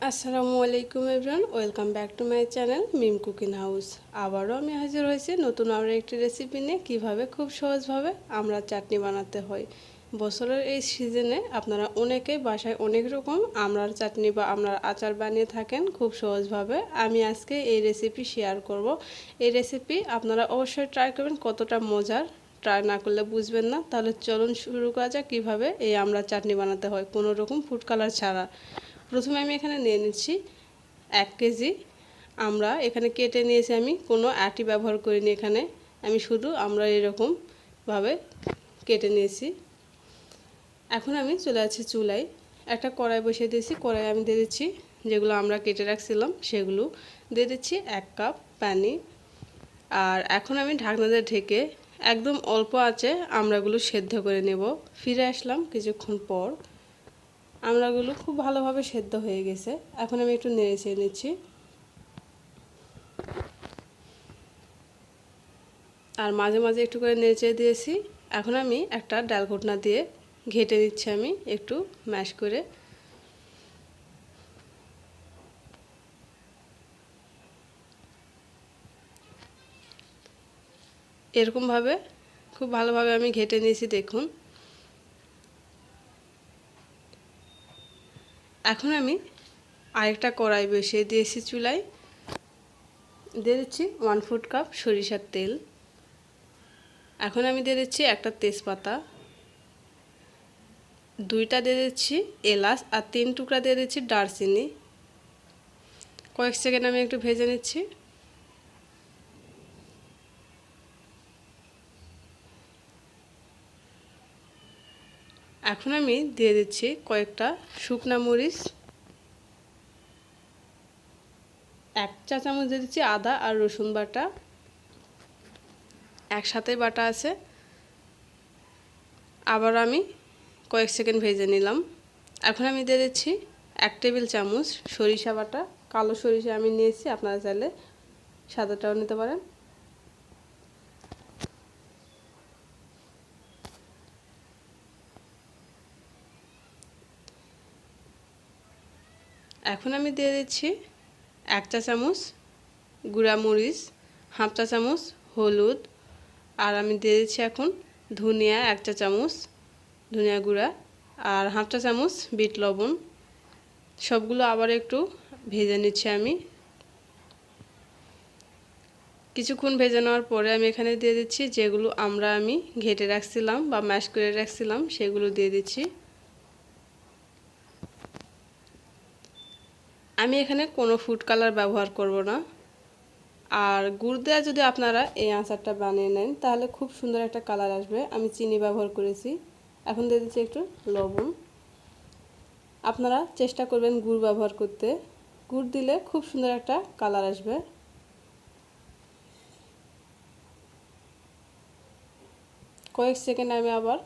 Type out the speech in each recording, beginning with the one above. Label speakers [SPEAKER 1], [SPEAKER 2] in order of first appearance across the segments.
[SPEAKER 1] আসসালামু আলাইকুম everyone, welcome back to my channel Mim cooking house. আবারও আমি হাজির হয়েছি নতুন আরও একটি রেসিপি নিয়ে, কীভাবে, খুব সহজভাবে আমরা চাটনি বানাতে হয়। বছরের এই সিজনে আপনারা অনেকেই বাসায় অনেক রকম আমরার চাটনি বা আমরার আচার বানিয়ে থাকেন খুব সহজভাবে। আমি আজকে এই রেসিপি শেয়ার করব। এই রেসিপি আপনারা অবশ্যই ট্রাই করবেন, কতটা মজার ট্রাই না করলে বুঝবেন না। তাহলে চলুন শুরু করা যাক কীভাবে এই আমরা চাটনি বানাতে হয়, কোনো রকম ফুড কালার ছাড়া। প্রথমে আমি এখানে নিয়ে নিচ্ছি এক কেজি। আমরা এখানে কেটে নিয়েছি আমি, কোনো আটি ব্যবহার করিনি এখানে। আমি শুধু আমরা এরকমভাবে কেটে নিয়েছি। এখন আমি চলে আছি চুলায়। একটা কড়াই বসিয়ে দিয়েছি কড়াই আমি দিয়ে দিচ্ছি যেগুলো আমরা কেটে রাখছিলাম, সেগুলো। দিয়ে দিচ্ছি এক কাপ পানি। আর এখন আমি ঢাকনা দিয়ে ঢেকে একদম অল্প আছে আমরাগুলো সেদ্ধ করে নেব। ফিরে আসলাম কিছুক্ষণ পর। আমড়াগুলো খুব ভালোভাবে সেদ্ধ হয়ে গেছে। এখন আমি একটু নেড়ে চেয়ে নিচ্ছি। আর মাঝে মাঝে একটু করে নেড়ে দিয়েছি। এখন আমি একটা ডাল ঘটনা দিয়ে ঘেটে দিচ্ছি আমি একটু ম্যাশ করে। এরকমভাবে খুব ভালোভাবে আমি ঘেটে নিয়েছি দেখুন। এখন আমি আরেকটা কড়াই বসিয়ে দিয়েছি চুলায়। দিয়ে দিচ্ছি ওয়ান ফুট কাপ সরিষার তেল। এখন আমি দিয়ে দিচ্ছি একটা তেজপাতা। দুইটা দিয়ে দিচ্ছি এলাচ আর তিন টুকরা দিয়ে দিচ্ছি ডারচিনি কয়েক সেকেন্ড আমি একটু ভেজে নিচ্ছি। এখন আমি দিয়ে দিচ্ছি কয়েকটা শুকনা মরিচ। এক চা চামচ দিয়ে দিচ্ছি আদা আর রসুন বাটা। একসাথে বাটা আছে। আবার আমি কয়েক সেকেন্ড ভেজে নিলাম। এখন আমি দিয়ে দিচ্ছি এক টেবিল চামচ সরিষা বাটা। কালো সরিষা আমি নিয়েছি, আপনারা চাইলে সাদাটাও নিতে পারেন। এখন আমি দিয়ে দিচ্ছি এক চা চামচ গুঁড়া মরিচ হাফ চা চামচ হলুদ, আর আমি দিয়ে দিচ্ছি এখন ধনিয়া এক চা চামচ ধনিয়া গুঁড়া আর হাফ চা চামচ বিট লবণ। সবগুলো আবার একটু ভেজে নিচ্ছি আমি। কিছুক্ষণ ভেজে নেওয়ার পরে আমি এখানে দিয়ে দিচ্ছি যেগুলো আমরা আমি ঘেটে রাখছিলাম বা ম্যাশ করে রাখছিলাম, সেগুলো দিয়ে দিচ্ছি। আমি এখানে কোনো ফুড কালার ব্যবহার করব না। আর গুড় দেওয়া যদি আপনারা এই আচারটা বানিয়ে নেন, তাহলে খুব সুন্দর একটা কালার আসবে। আমি চিনি ব্যবহার করেছি। এখন দিয়ে দিচ্ছি একটু লবণ। আপনারা চেষ্টা করবেন গুড় ব্যবহার করতে। গুড় দিলে খুব সুন্দর একটা কালার আসবে। কয়েক সেকেন্ড আমি আবার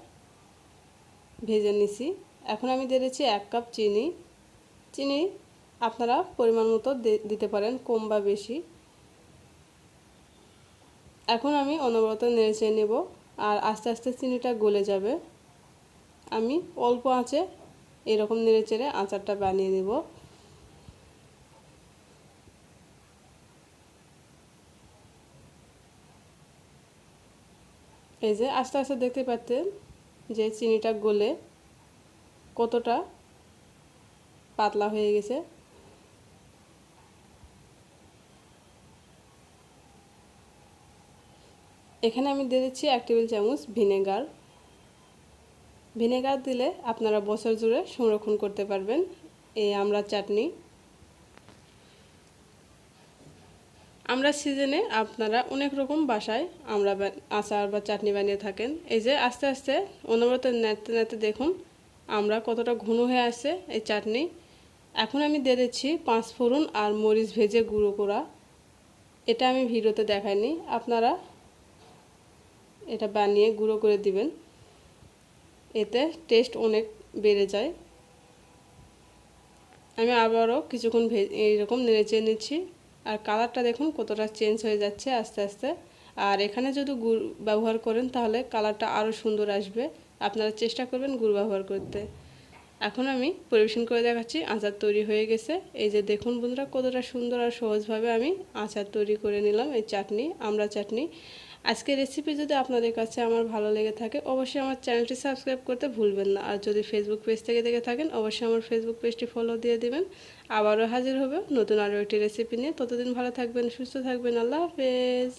[SPEAKER 1] ভেজে নিছি। এখন আমি দিয়ে দিচ্ছি এক কাপ চিনি। চিনি আপনারা পরিমাণ মতো দিতে পারেন, কম বা বেশি। এখন আমি অনবরত নেড়ে নেব, আর আস্তে আস্তে চিনিটা গলে যাবে। আমি অল্প আঁচে এরকম নেড়ে চেড়ে আচারটা বানিয়ে নেব। এই যে আস্তে আস্তে দেখতে পাচ্ছেন যে চিনিটা গলে কতটা পাতলা হয়ে গেছে। এখানে আমি দিয়ে দিচ্ছি এক টেবিল চামচ ভিনেগার। ভিনেগার দিলে আপনারা বছর জুড়ে সংরক্ষণ করতে পারবেন এই আমরা চাটনি। আমরা সিজনে আপনারা অনেক রকম বাসায় আমরা আচার বা চাটনি বানিয়ে থাকেন। এই যে আস্তে আস্তে অনবরত নাড়তে নাড়তে দেখুন আমরা কতটা ঘন হয়ে আসছে এই চাটনি। এখন আমি দিয়ে দিচ্ছি পাঁচ ফোড়ন আর মরিচ ভেজে গুঁড়ো করা। এটা আমি ভিডিওতে দেখাইনি। আপনারা এটা বানিয়ে গুঁড়ো করে দিবেন। এতে টেস্ট অনেক বেড়ে যায়। আমি আবারও কিছুক্ষণ এইরকম নেড়ে নিচ্ছি। আর কালারটা দেখুন কতটা চেঞ্জ হয়ে যাচ্ছে আস্তে আস্তে। আর এখানে যদি গুড় ব্যবহার করেন তাহলে কালারটা আরও সুন্দর আসবে। আপনারা চেষ্টা করবেন গুড় ব্যবহার করতে। এখন আমি পরিবেশন করে দেখাচ্ছি, আচার তৈরি হয়ে গেছে। এই যে দেখুন বন্ধুরা কতটা সুন্দর আর সহজভাবে আমি আচার তৈরি করে নিলাম এই চাটনি, আমরা চাটনি। আজকের রেসিপি যদি আপনাদের কাছে আমার ভালো লেগে থাকে, অবশ্যই আমার চ্যানেলটি সাবস্ক্রাইব করতে ভুলবেন না। আর যদি ফেসবুক পেজ থেকে দেখে থাকেন, অবশ্যই আমার ফেসবুক পেজটি ফলো দিয়ে দেবেন। আবারও হাজির হবে নতুন আরও একটি রেসিপি নিয়ে। ততদিন ভালো থাকবেন, সুস্থ থাকবেন। আল্লাহ হাফেজ।